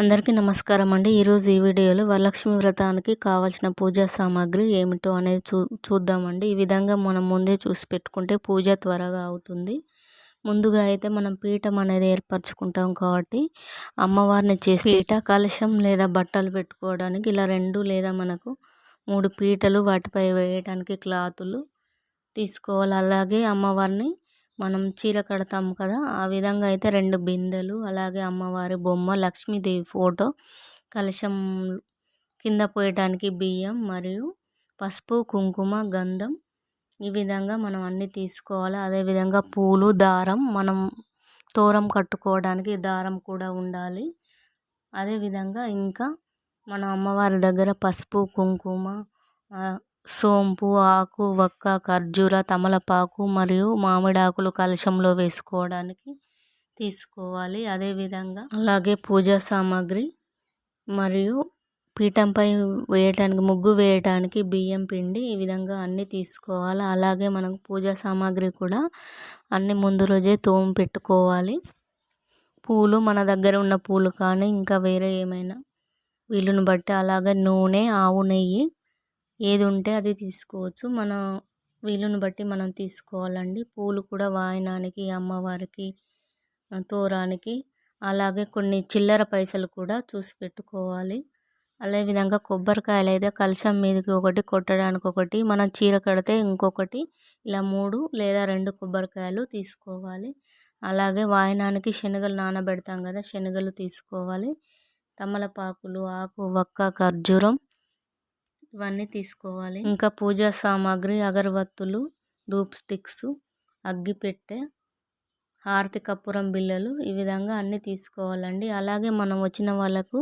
అందరికీ నమస్కారం అండి. ఈరోజు ఈ వీడియోలో వరలక్ష్మి వ్రతానికి కావాల్సిన పూజా సామాగ్రి ఏమిటో అనేది చూ చూద్దామండి. ఈ విధంగా మనం ముందే చూసి పెట్టుకుంటే పూజ త్వరగా అవుతుంది. ముందుగా అయితే మనం పీఠం అనేది ఏర్పరచుకుంటాం కాబట్టి అమ్మవారిని చేసి పీఠ కలశం లేదా బట్టలు పెట్టుకోవడానికి ఇలా రెండు లేదా మనకు మూడు పీటలు వాటిపై వేయడానికి క్లాతులు తీసుకోవాలి. అలాగే అమ్మవారిని మనం చీర కడతాం కదా ఆ విధంగా అయితే రెండు బిందెలు అలాగే అమ్మవారి బొమ్మ లక్ష్మీదేవి ఫోటో కలశం కింద పోయటానికి బియ్యం మరియు పసుపు కుంకుమ గంధం ఈ విధంగా మనం అన్నీ తీసుకోవాలి. అదేవిధంగా పూలు దారం మనం తోరం కట్టుకోవడానికి దారం కూడా ఉండాలి. అదేవిధంగా ఇంకా మన అమ్మవారి దగ్గర పసుపు కుంకుమ సోంపు ఆకు వక్క ఖర్జూర తమలపాకు మరియు మామిడాకులు కలశంలో వేసుకోవడానికి తీసుకోవాలి. అదేవిధంగా అలాగే పూజా సామాగ్రి మరియు పీఠంపై వేయటానికి ముగ్గు వేయటానికి బియ్యం పిండి ఈ విధంగా అన్నీ తీసుకోవాలి. అలాగే మనకు పూజా సామాగ్రి కూడా అన్ని ముందు రోజే తోము పెట్టుకోవాలి. పూలు మన దగ్గర ఉన్న పూలు కానీ ఇంకా వేరే ఏమైనా వీలుని బట్టి అలాగే నూనె ఆవు నెయ్యి ఏది ఉంటే అది తీసుకోవచ్చు. మన వీలుని బట్టి మనం తీసుకోవాలండి. పూలు కూడా వాయనానికి అమ్మవారికి తోరానికి అలాగే కొన్ని చిల్లర పైసలు కూడా చూసి పెట్టుకోవాలి. అదే విధంగా కొబ్బరికాయలు అయితే కలశం మీదకి ఒకటి కొట్టడానికి ఒకటి మనం చీర కడితే ఇంకొకటి ఇలా మూడు లేదా రెండు కొబ్బరికాయలు తీసుకోవాలి. అలాగే వాయనానికి శనగలు నానబెడతాం కదా శనగలు తీసుకోవాలి. తమలపాకులు ఆకు వక్క ఖర్జూరం ఇవన్నీ తీసుకోవాలి. ఇంకా పూజా సామాగ్రి అగరబత్తులు ధూప్ స్టిక్స్ అగ్గిపెట్టె హారతి కప్పురం బిళ్ళలు ఈ విధంగా అన్నీ తీసుకోవాలండి. అలాగే మనం వచ్చిన వాళ్ళకు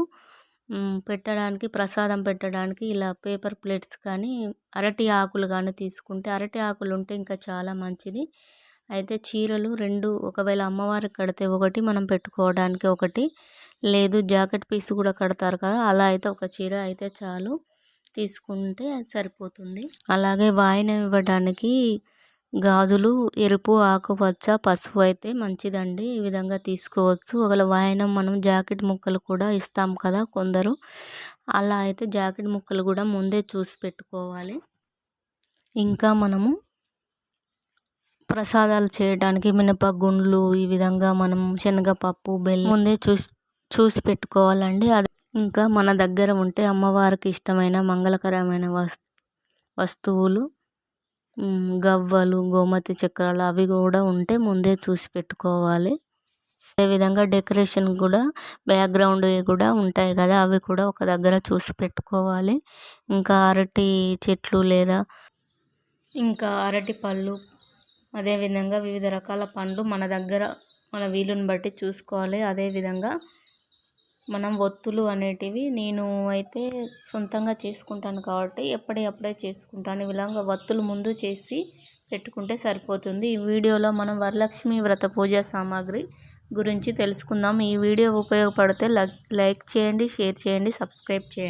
పెట్టడానికి ప్రసాదం పెట్టడానికి ఇలా పేపర్ ప్లేట్స్ కానీ అరటి ఆకులు కానీ తీసుకుంటే అరటి ఆకులు ఉంటే ఇంకా చాలా మంచిది. అయితే చీరలు రెండు ఒకవేళ అమ్మవారికి కడితే ఒకటి మనం పెట్టుకోవడానికి ఒకటి. లేదు జాకెట్ పీస్ కూడా కడతారు కదా అలా అయితే ఒక చీర అయితే చాలు. తీసుకుంటే అది సరిపోతుంది. అలాగే వాయిన ఇవ్వడానికి గాజులు ఎరుపు ఆకుపచ్చ పసుపు అయితే మంచిదండి. ఈ విధంగా తీసుకోవచ్చు. ఒకవేళ వాయనం మనం జాకెట్ ముక్కలు కూడా ఇస్తాం కదా కొందరు. అలా అయితే జాకెట్ ముక్కలు కూడా ముందే చూసి పెట్టుకోవాలి. ఇంకా మనము ప్రసాదాలు చేయడానికి మినప గుండ్లు ఈ విధంగా మనం శనగపప్పు బెల్లం ముందే చూసి చూసి పెట్టుకోవాలండి. అది ఇంకా మన దగ్గర ఉంటే అమ్మవారికి ఇష్టమైన మంగళకరమైన వస్ వస్తువులు గవ్వలు గోమతి చక్రాలు అవి కూడా ఉంటే ముందే చూసి పెట్టుకోవాలి. అదేవిధంగా డెకరేషన్ కూడా బ్యాక్గ్రౌండ్ కూడా ఉంటాయి కదా అవి కూడా ఒక దగ్గర చూసి పెట్టుకోవాలి. ఇంకా అరటి చెట్లు లేదా ఇంకా అరటి పళ్ళు అదేవిధంగా వివిధ రకాల పండ్లు మన దగ్గర మన వీలుని బట్టి చూసుకోవాలి. అదేవిధంగా మనం ఒత్తులు అనేటివి నేను అయితే సొంతంగా చేసుకుంటాను కాబట్టి ఎప్పటికప్పుడే చేసుకుంటాను. ఈ విధంగా ఒత్తులు ముందు చేసి పెట్టుకుంటే సరిపోతుంది. ఈ వీడియోలో మనం వరలక్ష్మి వ్రత పూజా సామాగ్రి గురించి తెలుసుకుందాం. ఈ వీడియో ఉపయోగపడితే లైక్ చేయండి షేర్ చేయండి సబ్స్క్రైబ్ చేయండి.